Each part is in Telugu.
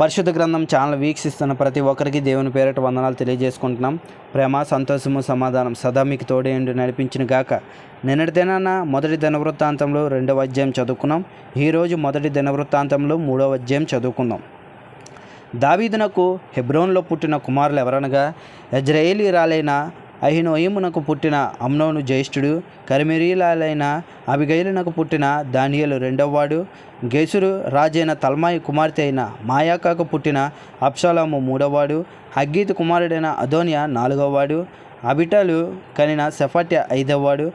పరిశుద్ధ గ్రంథం ఛానల్ వీక్షిస్తున్న ప్రతి ఒక్కరికి దేవుని పేరిట వందనాలు తెలియజేసుకుంటున్నాం. ప్రేమ సంతోషము సమాధానం సదా మీకు తోడేండు నడిపించిన గాక. నిన్నటి దినాన మొదటి దినవృత్తాంతంలో రెండవ అధ్యాయం చదువుకున్నాం. ఈరోజు మొదటి దినవృత్తాంతంలో మూడవ అధ్యాయం చదువుకుందాం దావీదునకు హెబ్రోన్లో పుట్టిన కుమారులు ఎవరనగా యజ్రయేలీరాలైన అహినోయమునకు పుట్టిన అమ్నోను జ్యేష్ఠుడు కరిమెరీలాలైన అబిగైలునకు పుట్టిన దానియలు రెండవవాడు గెసురు రాజైన తల్మాయి కుమార్తె అయిన మాయాకాకు పుట్టిన అప్షాలాము మూడవవాడు హగ్గీతు కుమారుడైన అదోనియా నాలుగవవాడు అబిటలు కనిన సెఫట్య ఐదవవాడు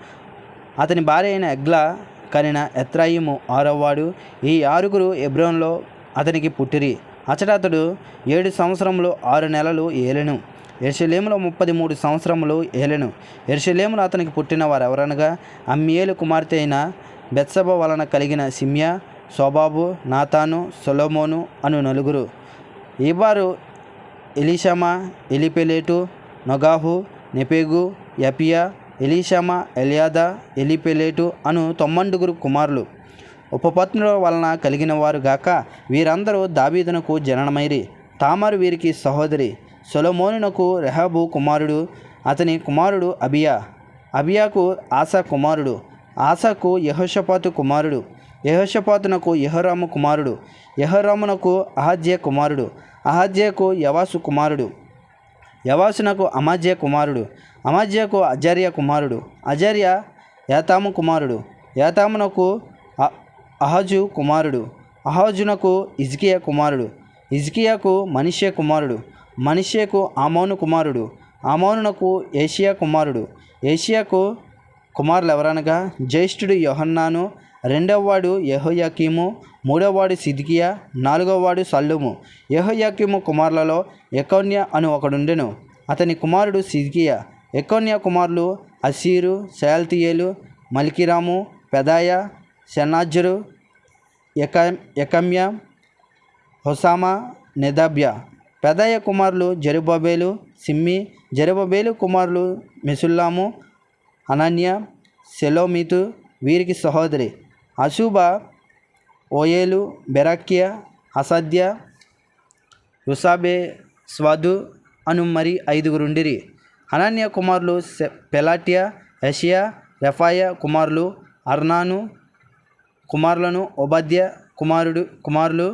అతని భార్య అయిన ఎగ్లా కనిన ఎత్రాయిము ఆరవవాడు ఈ ఆరుగురు ఎబ్రోన్లో అతనికి పుట్టిరి. అచట అతడు ఏడు సంవత్సరంలో ఆరు నెలలు ఏలెను. ఎర్షలేములో ముప్పది మూడు సంవత్సరములు ఏలెను. ఎర్షలేములో అతనికి పుట్టిన వారు ఎవరనగా అమ్మియేలు కుమార్తె అయిన బెత్సభ వలన కలిగిన సిమ్యా సోబాబు నాతాను సొలోమోను అను నలుగురు. ఈబారు ఎలీషమా ఎలిపెలేటు నొగాహు నెపెగు యపియా ఎలీషమా ఎలియాదా ఎలిపెలేటు అను తొమ్మండుగురు కుమారులు. ఉపపత్నుల వలన కలిగిన వారు గాక వీరందరూ దావీదునకు జననమైరి. తామరు వీరికి సహోదరి. సొలమోనునకు రెహబు కుమారుడు అతని కుమారుడు అబియా. అబియాకు ఆశా కుమారుడు ఆశాకు యహోషపాతు కుమారుడు యహోషపాతునకు యహోరాము కుమారుడు యహోరామునకు అహజ్య కుమారుడు అహజ్యకు యవాసు కుమారుడు యవాసునకు అమాజ్య కుమారుడు అమాజ్యకు అజర్య కుమారుడు అజర్య యాతాము కుమారుడు యాతామునకు అహజు కుమారుడు అహజునకు ఇజ్కియా కుమారుడు ఇజ్కియాకు మనిషే కుమారుడు మనిషేకు ఆమోను కుమారుడు. ఆమోనునకు ఏషియా కుమారుడు. ఏషియాకు కుమారులు ఎవరనగా జ్యేష్ఠుడు యోహన్నాను రెండవవాడు యెహోయాకీము మూడవవాడు సిద్కియా నాలుగవవాడు సల్లుము. యెహోయాకీము కుమారులలో ఎకోన్య అను ఒకడుండెను. అతని కుమారుడు సిద్కియా. ఎకోన్య కుమారులు అసీరు శాల్తియేలు మల్కిరాము పెదాయ శనాజరు ఎక ఎకమ్య హొసామా నెదాబ్యా. పెదయ్య కుమారులు జరుబాబేలు సిమ్మి జరుబాబేలు కుమారులు మెసుల్లాము అనన్య సెలోమితు వీరికి సహోదరి. అశూబ ఓయేలు బెరాక్య అసద్య రుసాబే స్వాదు అను మరి ఐదుగురుండిరి. అనన్య కుమారులు పెలాటియా పెలాట్య యషియా రెఫాయ కుమారులు అర్నాను కుమారులను ఉపాధ్య కుమారుడు కుమారులు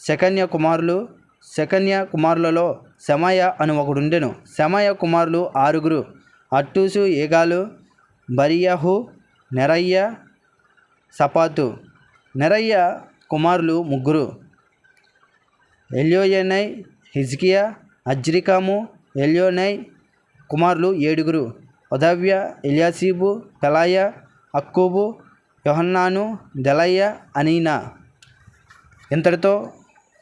శకన్య కుమారులు శకన్య కుమారులలో శమయ అని ఒకడుండెను. శమయ కుమారులు ఆరుగురు. అట్టూసు ఏగాలు బరియహు నెరయ్య సపాతు. నెరయ్య కుమారులు ముగ్గురు. ఎల్యోయనై హిజ్కియా అజ్రికాము ఎల్యోనై కుమారులు ఏడుగురు. ఉదవ్య ఎలియాసీబు పెలాయ అక్కూబు యోహన్నాను దెలయ్య అనీనా. ఇంతటితో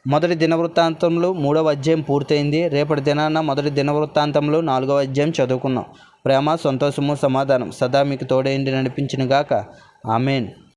మొదటి దినవృత్తాంతంలో మూడవ అధ్యాయం పూర్తయింది. రేపటి దినాన మొదటి దినవృత్తాంతంలో నాలుగవ అధ్యాయం చదువుకున్నాం. ప్రేమ సంతోషము సమాధానం. సదా మీకు తోడైంది నడిపించిన గాక ఆమెన్.